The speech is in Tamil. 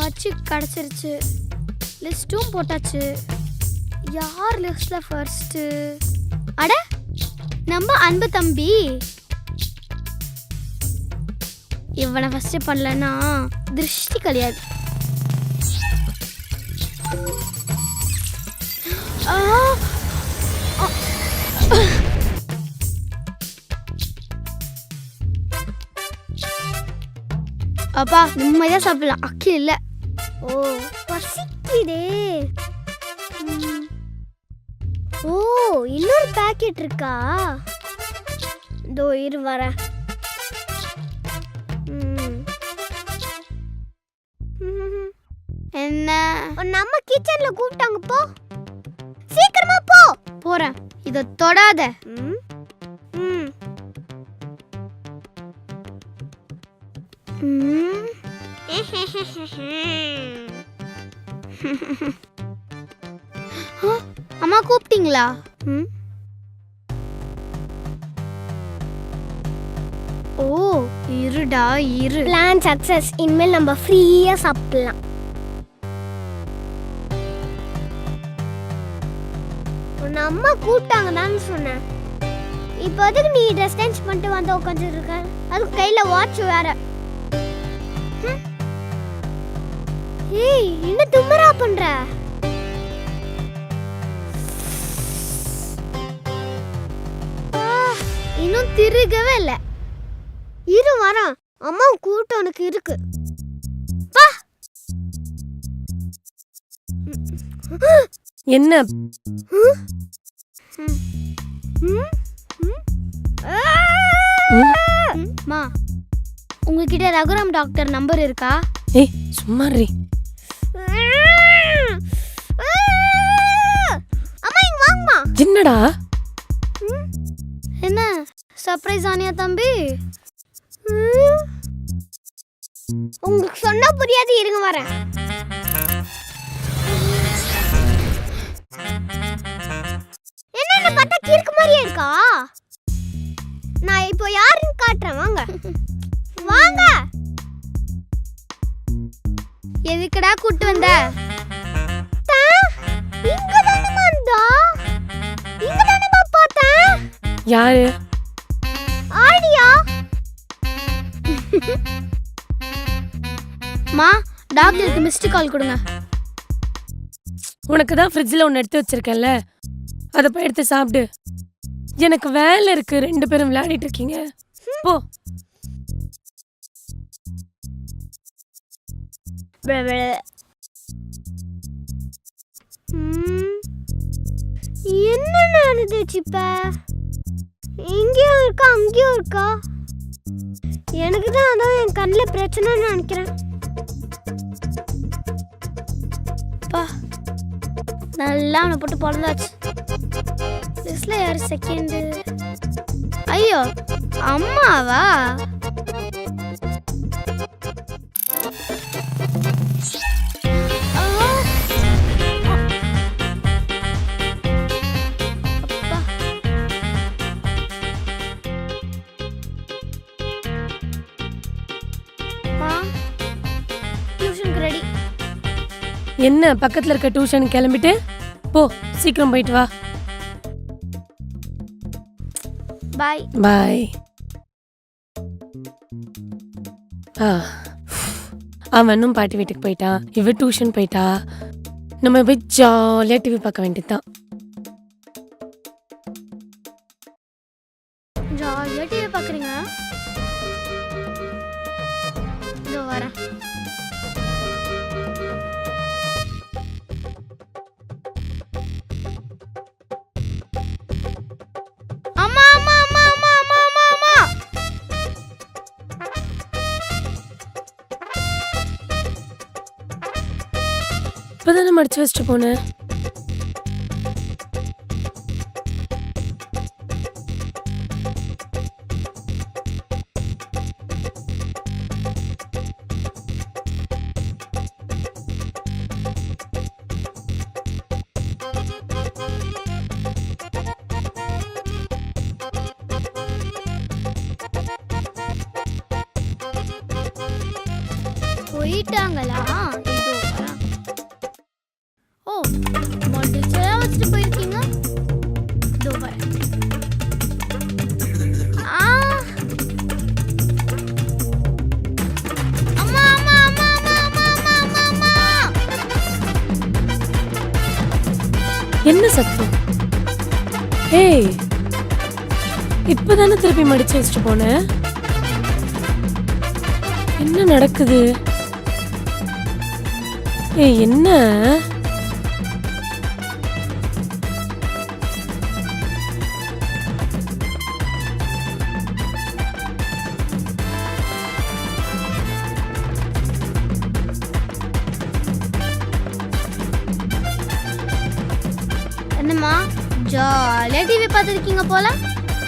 ஆச்சு கிடச்சிருச்சு. லிஸ்ட்டும் போட்டாச்சு. யார் லிஸ்ட்ல ஃபர்ஸ்ட்டு அட நம்ம அன்பு தம்பி. இவனை ஃபஸ்ட்டு பண்ணலன்னா திருஷ்டி கிடையாது. ஆ! அப்பா நிம்மதியாக சாப்பிடலாம். அக்கி இல்லை. ஓ பசிக்குதே. ஓ இன்னொரு பாக்கெட் இருக்கா இதோ இரு வரேன். என்ன நம்ம கிச்சன்ல கூப்பிட்டாங்க போ சீக்கிரமா போ போறேன் இத தொடாத ம் ம் அம்மா கூப்பிட்டீங்களா? ம்? ஓ இருடா இரு. பிளான் சக்சஸ் இனிமேல் நம்ம ஃப்ரீயா சாப்பிடலாம். உன்னை அம்மா கூப்பிட்டாங்க தான் சொன்னேன். இப்போ அதுக்கு நீ ட்ரெஸ் சேஞ்ச் பண்ணிட்டு வந்து உட்காந்துருக்க அதுக்கு கையில வாட்ச் வேற. ஏய் என்ன தும்மரா பண்ற? இன்னும் திருகவே இல்லை. இரு வரேன் அம்மா கூட்டம் உனக்கு இருக்கு. என்ன? மா உங்ககிட்ட ரகுராம் டாக்டர் நம்பர் இருக்கா? ஏய் சும்மா ரே என்னடா? என்ன? சர்ப்ரைஸ் ஆனியா தம்பி? உங்களுக்கு சொன்னா புரியாது இருங்க வரேன். என்ன என்ன பார்த்தா கிறுக்கு மாதிரியே இருக்கா? நான் இப்போ யாருன்னு காட்டுறேன் வாங்க. வாங்க. எதுக்குடா கூட்டு வந்த? யாரு? ஆடியா மா டாக்டருக்கு மிஸ்டு கால் கொடுங்க. உனக்கு தான் ஃப்ரிட்ஜில் ஒன்று எடுத்து வச்சிருக்கேன்ல. அதை போய் எடுத்து சாப்பிடு. எனக்கு வேலை இருக்கு ரெண்டு பேரும் விளையாடிட்டு இருக்கீங்க. போ. என்ன நடந்துச்சு இப்ப? இங்கேயும் இருக்கா அங்கேயும் இருக்கா? எனக்கு தான் அதான் என் கண்ணில் பிரச்சனைன்னு நினைக்கிறேன். பா நல்லா அவனை போட்டு பிறந்தாச்சு லிஸ்ட்ல யார் செகண்டு ஐயோ அம்மாவா? என்ன பக்கத்தில் இருக்க டியூஷன் கிளம்பிட்டு? போ சீக்கிரம் போயிட்டு வா. பாய் பாய் ஆ. அவனும் பாட்டி வீட்டுக்கு போயிட்டான் இவ டியூஷன் போயிட்டா? நம்ம போய் ஜாலியாக டிவி பார்க்க வேண்டியதுதான். இப்போதானே மடிச்சு வச்சுட்டு போனேன் போயிட்டாங்களா? என்ன சத்தம் ஏய் இப்பதானே திருப்பி மடிச்சு வச்சுட்டு போனேன் என்ன நடக்குது? ஏய் என்ன? ஜாலியாக டிவி பார்த்துருக்கீங்க போல?